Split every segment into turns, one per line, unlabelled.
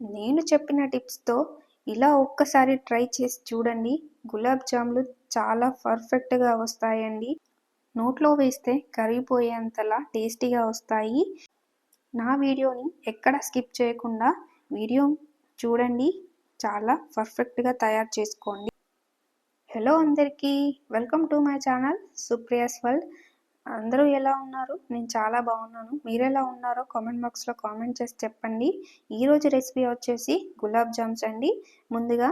నేను చెప్పిన టిప్స్తో ఇలా ఒక్కసారి ట్రై చేసి చూడండి. గులాబ్ జాములు చాలా పర్ఫెక్ట్గా వస్తాయండి. నోట్లో వేస్తే కరిగిపోయేంతలా టేస్టీగా వస్తాయి. నా వీడియోని ఎక్కడ స్కిప్ చేయకుండా వీడియో చూడండి. చాలా పర్ఫెక్ట్గా తయారు చేసుకోండి. హలో అందరికీ welcome to my channel Supriya's world. అందరూ ఎలా ఉన్నారు? నేను చాలా బాగున్నాను. మీరు ఎలా ఉన్నారో కామెంట్ బాక్స్లో కామెంట్ చేసి చెప్పండి. ఈరోజు రెసిపీ వచ్చేసి గులాబ్ జామ్స్ అండి. ముందుగా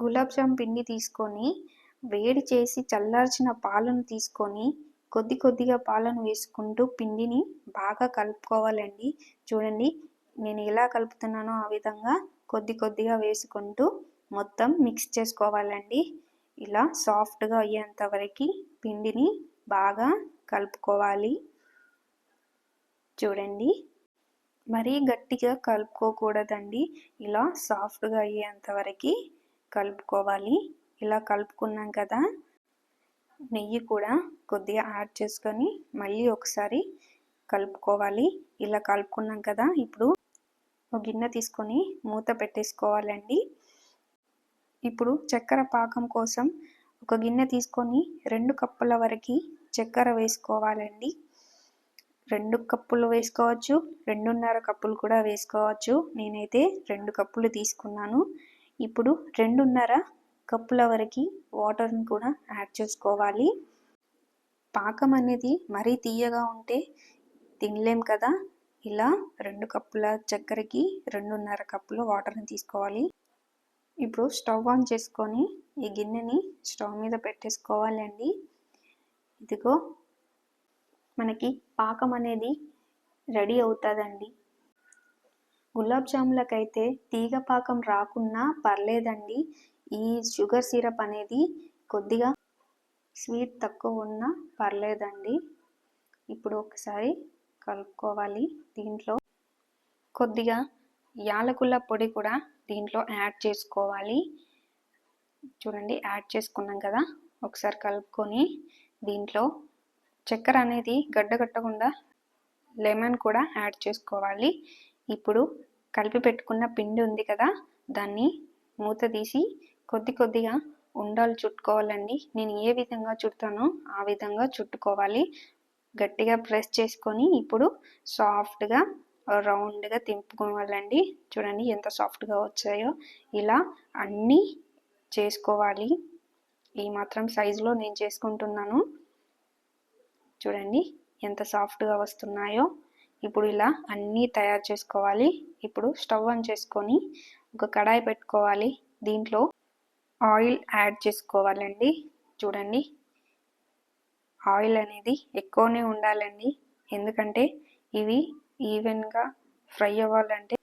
గులాబ్ జామ్ పిండి తీసుకొని వేడి చేసి చల్లార్చిన పాలను తీసుకొని కొద్ది కొద్దిగా పాలను వేసుకుంటూ పిండిని బాగా కలుపుకోవాలండి. చూడండి నేను ఎలా కలుపుతున్నానో ఆ విధంగా కొద్ది కొద్దిగా వేసుకుంటూ మొత్తం మిక్స్ చేసుకోవాలండి. ఇలా సాఫ్ట్గా అయ్యేంత వరకు పిండిని బాగా కలుపుకోవాలి. చూడండి. మరీ గట్టిగా కలుపుకోకూడదండి. ఇలా సాఫ్ట్గా అయ్యేంత వరకు కలుపుకోవాలి. ఇలా కలుపుకున్నాం కదా నెయ్యి కూడా కొద్దిగా యాడ్ చేసుకొని మళ్ళీ ఒకసారి కలుపుకోవాలి. ఇలా కలుపుకున్నాం కదా ఇప్పుడు ఒక గిన్నె తీసుకొని మూత పెట్టేసుకోవాలండి. ఇప్పుడు చక్కెర పాకం కోసం ఒక గిన్నె తీసుకొని రెండు కప్పుల వరకు చక్కెర వేసుకోవాలండి. రెండు కప్పులు వేసుకోవచ్చు రెండున్నర కప్పులు కూడా వేసుకోవచ్చు. నేనైతే రెండు కప్పులు తీసుకున్నాను. ఇప్పుడు రెండున్నర కప్పుల వరకు వాటర్ని కూడా యాడ్ చేసుకోవాలి. పాకం అనేది మరీ తీయగా ఉంటే తినలేం కదా. ఇలా రెండు కప్పుల చక్కెరకి రెండున్నర కప్పులు వాటర్ని తీసుకోవాలి. ఇప్పుడు స్టవ్ ఆన్ చేసుకొని ఈ గిన్నెని స్టవ్ మీద పెట్టేసుకోవాలండి. ఇదిగో మనకి పాకం అనేది రెడీ అవుతుందండి. గులాబ్ జాములకైతే తీగ పాకం రాకున్నా పర్లేదండి. ఈ షుగర్ సిరప్ అనేది కొద్దిగా స్వీట్ తక్కువ ఉన్నా పర్లేదండి. ఇప్పుడు ఒకసారి కలుపుకోవాలి దీంట్లో. కొద్దిగా యాలకుల పొడి కూడా దీంట్లో యాడ్ చేసుకోవాలి. చూడండి యాడ్ చేసుకున్నాం కదా. ఒకసారి కలుపుకొని దీంట్లో చక్కెర అనేది గడ్డగట్టకుండా లెమన్ కూడా యాడ్ చేసుకోవాలి. ఇప్పుడు కలిపి పెట్టుకున్న పిండి ఉంది కదా దాన్ని మూత తీసి కొద్ది కొద్దిగా ఉండాలు చుట్టుకోవాలండి. నేను ఏ విధంగా చుడతానో ఆ విధంగా చుట్టుకోవాలి. గట్టిగా ప్రెస్ చేసుకొని ఇప్పుడు సాఫ్ట్గా రౌండ్గా తింపుకోవాలండి. చూడండి ఎంత సాఫ్ట్గా వచ్చాయో. ఇలా అన్నీ చేసుకోవాలి. ఈ మాత్రం సైజులో నేను చేసుకుంటున్నాను. చూడండి ఎంత సాఫ్ట్గా వస్తున్నాయో. ఇప్పుడు ఇలా అన్నీ తయారు చేసుకోవాలి. ఇప్పుడు స్టవ్ ఆన్ చేసుకొని ఒక కడాయి పెట్టుకోవాలి. దీంట్లో ఆయిల్ యాడ్ చేసుకోవాలండి. చూడండి. ఆయిల్ అనేది ఎక్కువనే ఉండాలండి. ఎందుకంటే ఇవి ఈవెన్గా ఫ్రై అవ్వాలంటే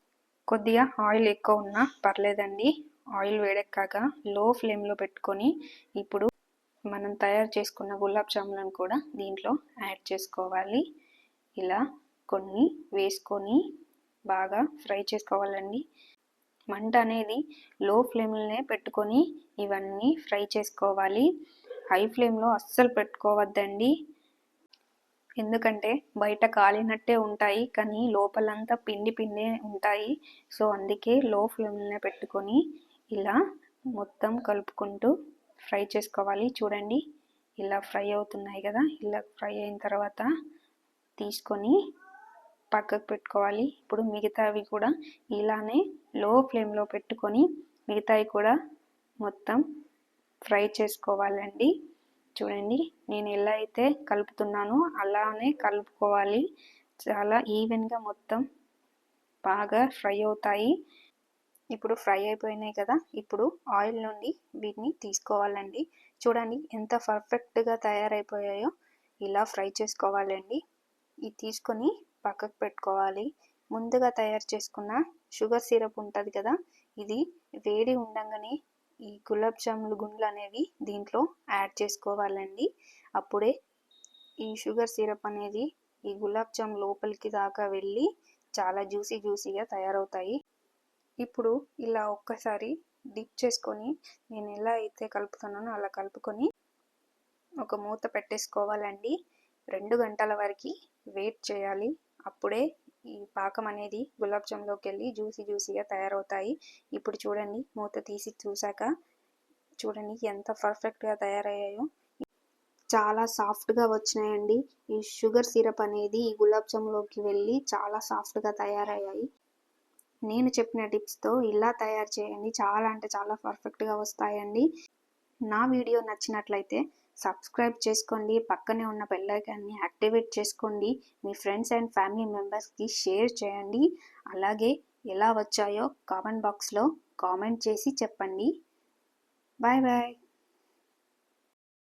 కొద్దిగా ఆయిల్ ఎక్కువ ఉన్నా పర్లేదండి. ఆయిల్ వేడెక్కాక లో ఫ్లేమ్లో పెట్టుకొని ఇప్పుడు మనం తయారు చేసుకున్న గులాబ్ జాములను కూడా దీంట్లో యాడ్ చేసుకోవాలి. ఇలా కొన్ని వేసుకొని బాగా ఫ్రై చేసుకోవాలండి. మంట అనేది లో ఫ్లేమ్లోనే పెట్టుకొని ఇవన్నీ ఫ్రై చేసుకోవాలి. హై ఫ్లేమ్లో అస్సలు పెట్టుకోవద్దండి. ఎందుకంటే బయట కాలినట్టే ఉంటాయి కానీ లోపలంతా పిండి పిండి ఉంటాయి. సో అందుకే లో ఫ్లేమ్లోనే పెట్టుకొని ఇలా మొత్తం కలుపుకుంటూ ఫ్రై చేసుకోవాలి. చూడండి ఇలా ఫ్రై అవుతున్నాయి కదా ఇలా ఫ్రై అయిన తర్వాత తీసుకొని పక్కకు పెట్టుకోవాలి. ఇప్పుడు మిగతావి కూడా ఇలానే లో ఫ్లేమ్లో పెట్టుకొని మిగతావి కూడా మొత్తం ఫ్రై చేసుకోవాలండి. చూడండి నేను ఎలా అయితే కలుపుతున్నానో అలానే కలుపుకోవాలి. చాలా ఈవెన్గా మొత్తం బాగా ఫ్రై అవుతాయి. ఇప్పుడు ఫ్రై అయిపోయినాయి కదా ఇప్పుడు ఆయిల్ నుండి వీటిని తీసుకోవాలండి. చూడండి ఎంత పర్ఫెక్ట్గా తయారైపోయాయో ఇలా ఫ్రై చేసుకోవాలండి. ఇది తీసుకొని పక్కకు పెట్టుకోవాలి. ముందుగా తయారు చేసుకున్న షుగర్ సిరప్ ఉంటుంది కదా ఇది వేడి ఉండగానే ఈ గులాబ్ జాములు గుండ్లు అనేవి దీంట్లో యాడ్ చేసుకోవాలండి. అప్పుడే ఈ షుగర్ సిరప్ అనేది ఈ గులాబ్ జామ్ లోపలికి దాకా వెళ్ళి చాలా జ్యూసీ జ్యూసీగా తయారవుతాయి. ఇప్పుడు ఇలా ఒక్కసారి డిప్ చేసుకొని నేను ఎలా అయితే కలుపుతున్నానో అలా కలుపుకొని ఒక మూత పెట్టేసుకోవాలండి. రెండు గంటల వరకు వెయిట్ చేయాలి. అప్పుడే ఈ పాకం అనేది గులాబ్ జామ్లోకి వెళ్ళి జ్యూసీ జ్యూసీగా తయారవుతాయి. ఇప్పుడు చూడండి మూత తీసి చూసాక చూడండి ఎంత పర్ఫెక్ట్గా తయారయ్యాయో. చాలా సాఫ్ట్గా వచ్చినాయండి. ఈ షుగర్ సిరప్ అనేది ఈ గులాబ్ జామ్లోకి వెళ్ళి చాలా సాఫ్ట్గా తయారయ్యాయి. నేను చెప్పిన టిప్స్తో ఇలా తయారు చేయండి. చాలా అంటే చాలా పర్ఫెక్ట్గా వస్తాయండి. నా వీడియో నచ్చినట్లయితే సబ్స్క్రైబ్ చేసుకోండి పక్కనే ఉన్న బెల్లైకాన్ని యాక్టివేట్ చేసుకోండి మీ ఫ్రెండ్స్ అండ్ ఫ్యామిలీ మెంబర్స్కి షేర్ చేయండి. అలాగే ఎలా వచ్చాయో కామెంట్ బాక్స్లో కామెంట్ చేసి చెప్పండి. Bye bye